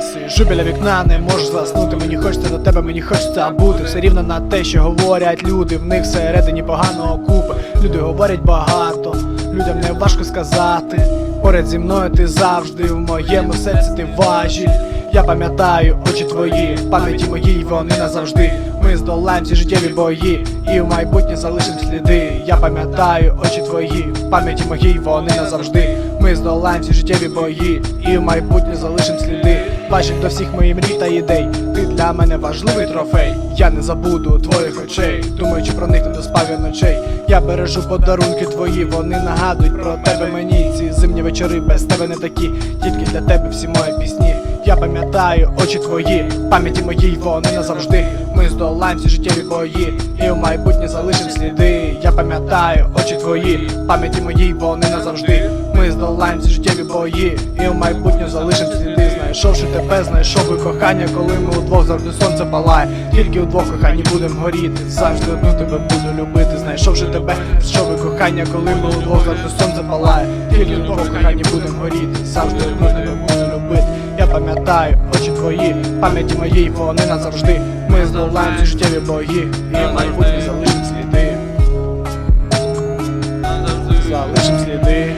Сиджу біля вікна, не можу заснути. Мені хочеться до тебе, мені хочеться бути. Все рівно на те, що говорять люди. В них всередині поганого купи. Люди говорять багато, людям не важко сказати. Поряд зі мною ти завжди, в моєму серці ти важіль. Я пам'ятаю очі твої, пам'яті моїй вони назавжди. Ми здолаємо всі життєві бої, і в майбутнє залишим сліди. Я пам'ятаю очі твої, пам'яті моїй вони назавжди. Ми здолаємо всі життєві бої, і в майбутнє залишим сліди. Бачить до всіх моїх мрій та ідей. Ти для мене важливий трофей. Я не забуду твоїх очей, думаючи про них не доспав ночей. Я бережу подарунки твої, вони нагадують про тебе мені. Ці зимні вечори без тебе не такі, тільки для тебе всі мої пісні. Я пам'ятаю очі твої, в пам'яті моїй вони назавжди. Ми здолаємо всі життєві бої, і в майбутнє залишим сліди. Я пам'ятаю очі твої, в пам'яті моїй вони назавжди. Ми здолаємо всі життєві бої, і в майбутнє залишим сліди. Знайшовши тебе, знайшов і кохання, коли ми удвох завжди сонце палає. Тільки удвох кохані будем горіти. Завжди одну тебе буду любити. Знайшовши тебе, знайшов і кохання, коли ми удвох завжди сонце палає. Тільки удвох кохані будем горіти. Завжди одну тебе буду любити. Я пам'ятаю очі твої, пам'яті моїй вони назавжди. Ми здолаємо ці життєві бої, і майбутнє залишим сліди. Залишим сліди.